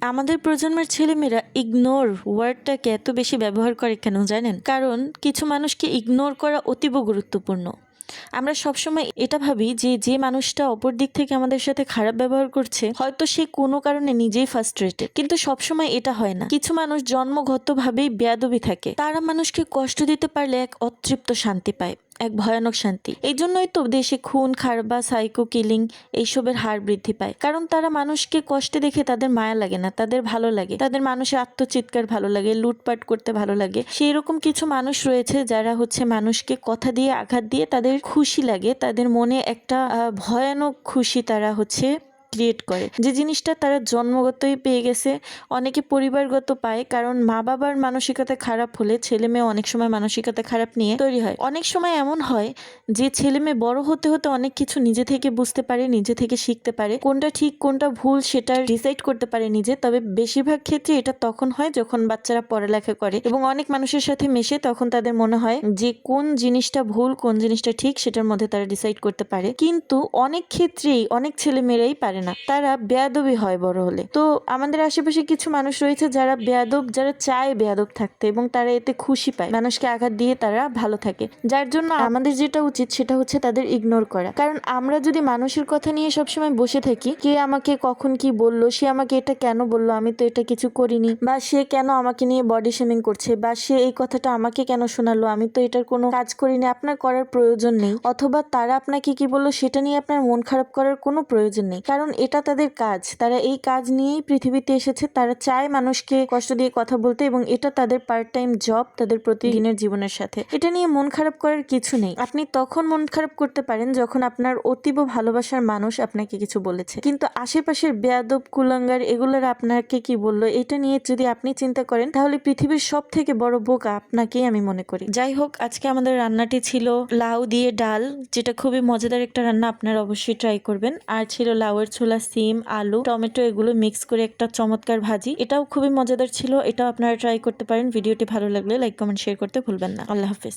আমাদের প্রজন্মের ছেলেমেয়েরা ইগনোর ওয়ার্ডটাকে এত বেশি ব্যবহার করে কেন জানেন? কারণ কিছু মানুষকে ইগনোর করা অতীব গুরুত্বপূর্ণ। আমরা সবসময় এটা ভাবি যে যে মানুষটা অপর দিক থেকে আমাদের সাথে খারাপ ব্যবহার করছে, হয়তো সে কোনো কারণে নিজেই ফার্স্ট্রেটেড কিন্তু সবসময় এটা হয় না। কিছু মানুষ জন্মগতভাবেই বেয়াদবি থাকে। তারা মানুষকে কষ্ট দিতে পারলে এক অতৃপ্ত শান্তি পায়। এক ভয়ানক শান্তি। এই জন্যই তো দেশে খুন, খারবা সাইকো কিলিং এইসবের হার বৃদ্ধি পায়। কারণ তারা মানুষকে কষ্টে দেখে তাদের মায়া লাগে না, তাদের ভালো লাগে। তাদের মানুষের আত্মচিৎকার ভালো লাগে, লুটপাট করতে ভালো লাগে। সেই রকম কিছু মানুষ রয়েছে যারা হচ্ছে মানুষকে কথা দিয়ে, আঘাত দিয়ে তাদের খুশি লাগে। তাদের মনে একটা ভয়ানক খুশি তারা হচ্ছে ক্রিয়েট করে। যে জিনিসটা তারা জন্মগতই পেয়ে গেছে, অনেকে পরিবারগত পায়, কারণ মা বাবার মানসিকতা খারাপ হলে ছেলে মেয়ে অনেক সময় মানসিকতা খারাপ নিয়ে তৈরি হয়। অনেক সময় এমন হয় যে ছেলে মেয়ে বড় হতে হতে অনেক কিছু নিজে থেকে বুঝতে পারে, নিজে থেকে শিখতে পারে। কোনটা ঠিক, কোনটা ভুল সেটা ডিসাইড করতে পারে নিজে। তবে বেশিরভাগ ক্ষেত্রে এটা তখন হয় যখন বাচ্চারা পড়ালেখা করে এবং অনেক মানুষের সাথে মেশে তখন তাদের মনে হয় যে কোন জিনিসটা ভুল, কোন জিনিসটা ঠিক সেটার মধ্যে তারা ডিসাইড করতে পারে। কিন্তু অনেক ক্ষেত্রেই অনেক ছেলে মেয়েরাই পারে না। তারা বেয়াদবি হয় বড় হলে। তো আমাদের আশেপাশে কিছু মানুষ রয়েছে যারা বেয়াদব, যারা চায় বেয়াদব থাকতে এবং তারা এতে খুশি পায়। মানুষকে আঘাত দিয়ে তারা ভালো থাকে। যার জন্য আমাদের যেটা উচিত সেটা হচ্ছে তাদের ইগনোর করা। কারণ আমরা যদি মানুষের কথা নিয়ে সবসময় বসে থাকি, কে আমাকে কখন কি বলল, সে আমাকে এটা কেন বলল, আমি তো এটা কিছু করিনি, বা সে কেন আমাকে নিয়ে বডি শেমিং করছে, বা সে এই কথাটা আমাকে কেন শোনালো, আমি তো এটার কোনো কাজ করিনি, আপনার করার প্রয়োজন নেই। অথবা তারা আপনাকে কি বলল, সেটা নিয়ে আপনার মন খারাপ করার কোনো প্রয়োজন নেই। কারণ এটা তাদের কাজ। তারা এই কাজ নিয়েই পৃথিবীতে এসেছে। তারা চায় মানুষকে কষ্ট দিয়ে কথা বলতে এবং এটা তাদের পার্ট টাইম জব তাদের প্রতিদিনের জীবনের সাথে। এটা নিয়ে মন খারাপ করার কিছু নেই। আপনি তখন মন খারাপ করতে পারেন যখন আপনার অতীব ভালোবাসার মানুষ আপনাকে কিছু বলেছে। কিন্তু আশেপাশের বেয়াদব, কুলাঙ্গার এগুলোর আপনাকে কি বলল, এটা নিয়ে যদি আপনি চিন্তা করেন, তাহলে পৃথিবীর সব থেকে বড় বোকা আপনাকেই আমি মনে করি। যাই হোক, আজকে আমাদের রান্নাটি ছিল লাউ দিয়ে ডাল, যেটা খুবই মজাদার একটা রান্না, আপনারা অবশ্যই ট্রাই করবেন। আর ছিল লাউয়ের ছোলা সিম, আলু, টমেটো এগুলো মিক্স করে একটা চমৎকার ভাজি। এটাও খুবই মজাদার ছিল। এটাও আপনারা ট্রাই করতে পারেন। ভিডিওটি ভালো লাগলে লাইক কমেন্ট শেয়ার করতে ভুলবেন না। আল্লাহ হাফিজ।